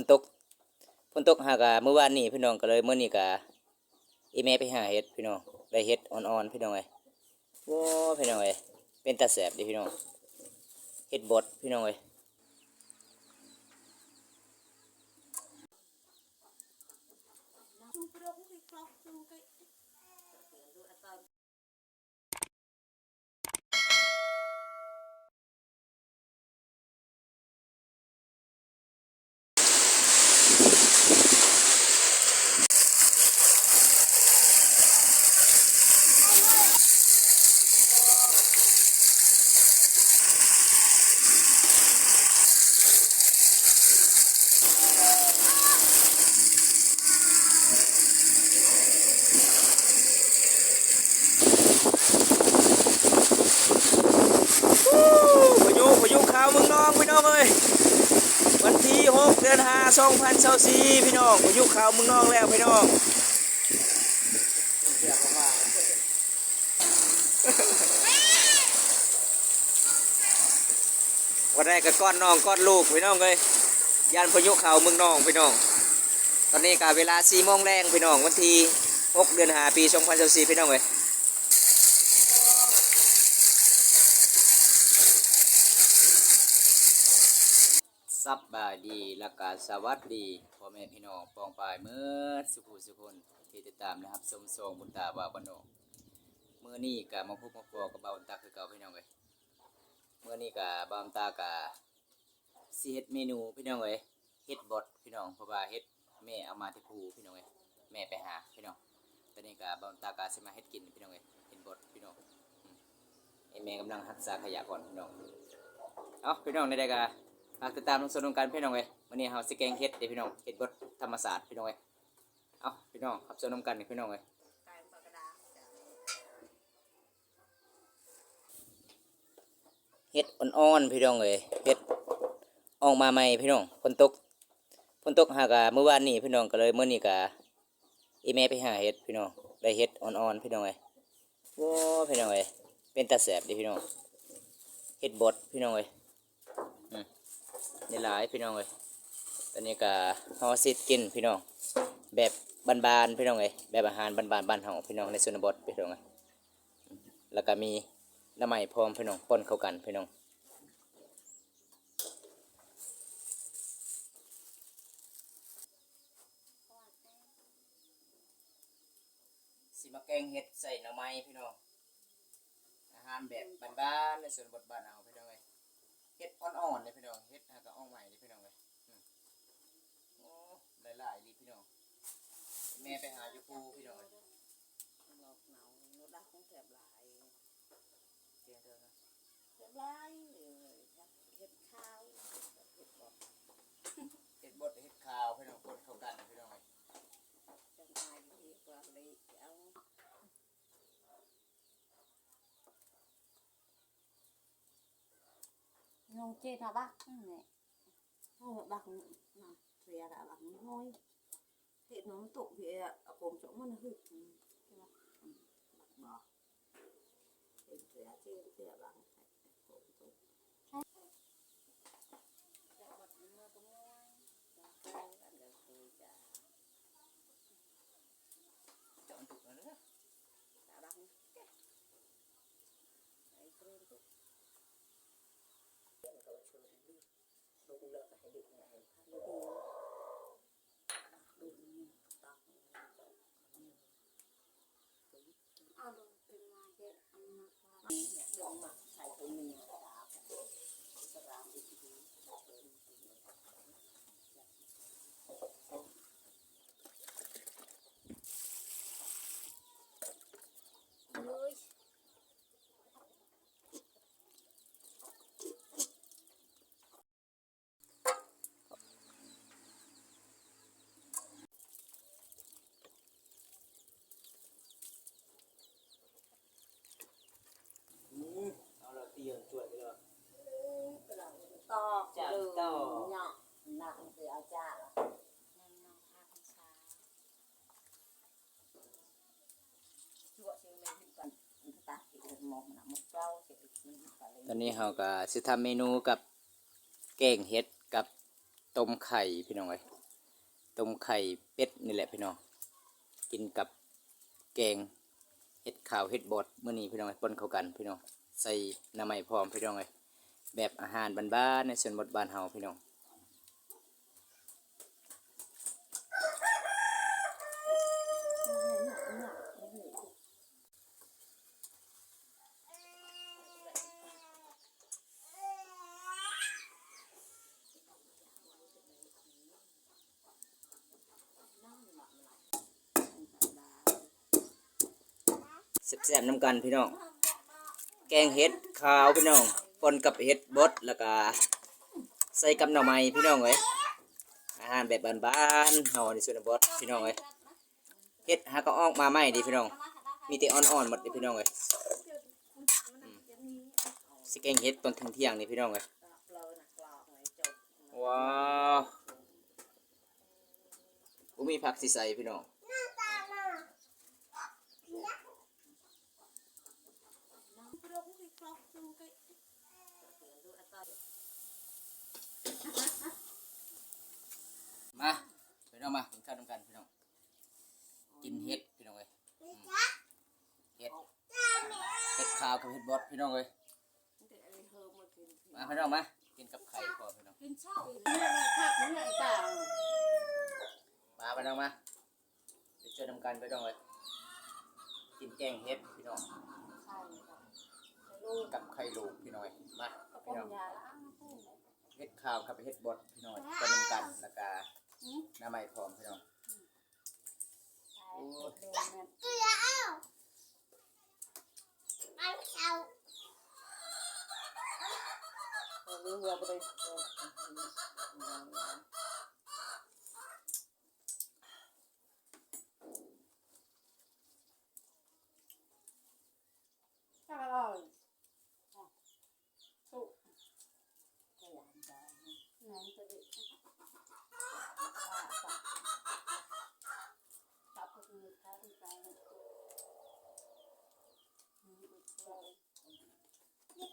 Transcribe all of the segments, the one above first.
นตกฝนตกหากะเมื่อวานนี้พี่น้องก็เลยเมื่อนี้กะอีเมไปหาเห็ดพี่น้องได้เห็ดอ่อนๆพี่น้องเอ้ยว้าพี่น้องเอ้ยเป็นตาแสบดิพี่น้องเห็ดบดพี่น้องเอ้ย พายุพายุข่าวเมืองน้องพี่น้องเอ้ยวันที่6เดือน5 2024พี่น้องพายุข่าวมืองน้องแล้วพี่น้องวันแรกก็ก้อนน้องก้อนลูกพี่น้องเอ้ยยานพายุข่าวมืองน้องพี่น้อง ตอนนี้ก็เวลา4โมงแรงพี่น้องวันที่6เดือน5ปี2024พี่น้องเอ้ย ซับบาย ดีและกาสวัสดีพ่อแม่พี่น้องปองปายเมื่อสุขุสุคนที่ติดตามนะครับสมทรงบุญตาบาวบานโนเมื่อนี้กะมาพบมาพอกับบาวบุตาคือเก่าพี่น้องเลยเมื่อนี้กะบาวบุตากะสิเฮ็ดเมนูพี่น้องเลยเฮ็ดบดพี่น้องเพราะว่าเฮ็ดแม่เอามาที่ภูพี่น้องเลยแม่ไปหาพี่น้องตอนนี้กะบาวบุตากะสิมาเฮ็ดกินพี่น้องเลยเฮ็ดบดพี่น้องไอแม่กำลังหักษาขยะก่อนพี่น้องเอาพี่น้องในใดกะ ฝากติดตามลงสนุนกันพี่น้องเว้ยวันนี้เฮาสิแกงเฮ็ดเด้พี่น้องเฮ็ดบดธรรมศาสตร์พี่น้องเว้ยเอาพี่น้องขับสนุนกันพี่น้องเว้ยเฮ็ดอ่อนๆพี่น้องเว้ยเฮ็ดออกมาใหม่พี่น้องฝนตกฝนตกหากะเมื่อวานนี้พี่น้องก็เลยเมื่อนี้กะอีแม่ไปหาเฮ็ดพี่น้องได้เฮ็ดอ่อนๆพี่น้องเว้ยว้าพี่น้องเว้ยเป็นตาแสบเดิพี่น้องเฮ็ดบดพี่น้องเว้ย นี่หลายพี่น้องเลยตอนนี้ก็ฮาสิกินพี่น้อง แบบบานๆพี่น้องเลยแบบอาหารบานๆบ้านเฮาพี่น้องในชนบทพี่น้องเอ้ยแล้วก็มีน้ำใหม่พร้อมพี่น้องปนเข้ากันพี่น้องสิมาแกงเห็ดใส่หน่อไม้พี่น้องอาหารแบบบ้านๆในชนบทบ้านเฮาพี่อ เอ้ยเฮ็ดอ่อนๆเลยพี่น้องเฮ็ดหาก็อ่องใหม่เลยพี่น้องเลยอืมโอ้หลายๆลีพี่น้องแม่ไปหาอยู่ปูพี่น้องเลยหนอกหนาวนดักของแถบหลายเตียงเธอนะแถบหลายเลยเห็ดข้าวเห็ดบอกเฮ็ดบดเฮ็ดข้าวพี่น้องคนเข้ากันพี่น้องเลยจังไงดีกว่าเลย เอางง chết hả bác ừ, này ห้องบักนะเสียละบักน้อยเห็ดน้องตุกเพียเอาผมจงมันหึกใช่ไหมบักบอกเห็ดเสียเสียเสียบักผมตุก เจาะตุกแล้วเด้อ เอาลงเป็นมาเด็ดเอามาค่ะ ลงมาใส่ตัวเมียดาบสรามดีดี เลย อืมเอาละเตียงช่วยเลย ตอกเลยเนาะหนักเสียจ้า นั่นมาพากันช้า ชั่วเชียงใหม่ที่กัน ตาที่มอนมุกเจ้าเสียอีกทีไปเลยตอนนี้เฮาก็สิทำเมนูกับแกงเฮ็ดกับต้มไข่พี่น้องเอ้ยต้มไข่เป็ดนี่แหละพี่น้องกินกับแกงเห็ดขาวเห็ดบดเมื้อนี้พี่น้องเอ้ยปนเข้ากันพี่น้องใส่น้ำมันพร้อมพี่น้องเอ้ยแบบอาหารบ้านๆในส่วนบทบ้านเฮาพี่น้อง แซ่บๆน้ำกันพี่น้อง แกงเห็ดขาวพี่น้องปนกับเห็ดบดแล้วก็ใส่กับหน่อไม้พี่น้องเอ้ยอาหารแบบบ้านๆเฮาในส่วนบดพี่น้องเอ้ยเห็ดหาก็ออกมาใหม่ดีพี่น้อง มีแต่อ่อนๆหมดเลยพี่น้องเอ้ยสแกงเห็ดตอนเที่ยงนี่พี่น้องเอ้ยเราน่ะกรอกไว้จบว้าวมีผักสิใส่พี่น้อง มาพี่น้องมากินข้าวด้วยกันพี่น้องกินเห็ดพี่น้องเอ้ยอืมเห็ดเห็ดขาวกับเห็ดบดพี่น้องเอ้ยมาพี่น้องมากินกับไข่พอพี่น้อง กินชอบเนี่ยผักเนี่ยไอ้ต่างมาพี่น้องมาไปช่วยทำกันพี่น้องเอ้ยกินแกงเห็ดพี่น้อง กกับไข่ลูกพี่น้องเอ้ยมาก็พี่ป้น้อองมยาล้างพูดเห็ดขาวกับเห็ดบดพี่น้องก็นำกันแล้วก็น้ำมันพร้อมพี่น้องใช่ดูนั่นเออรู้ว่าไปเลย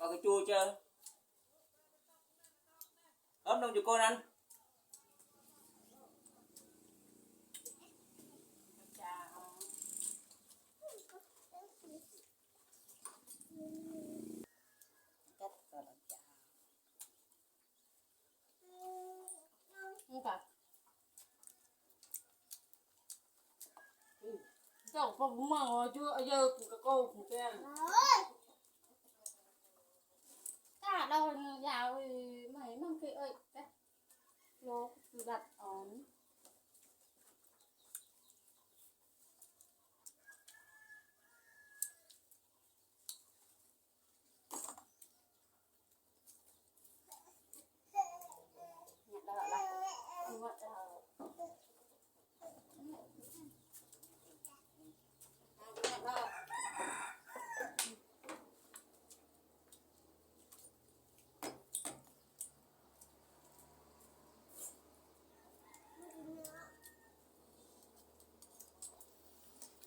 Có cái chua chưa? Ấm đông cho con ăn. cả Cháu không mong ừ. chưa giờ cũng có câu cũng kèm that on.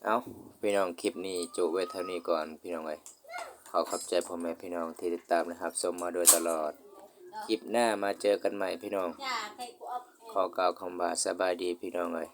เอาพี่น้องคลิปนี้จบไว้เท่านี้ก่อนพี่น้องเอ้ยขอขอบใจพ่อแม่พี่น้องที่ติดตามนะครับชมมาโดยตลอด คลิปหน้ามาเจอกันใหม่พี่น้อง ขอกล่าวคำบาสบายดีพี่น้องเอ้ย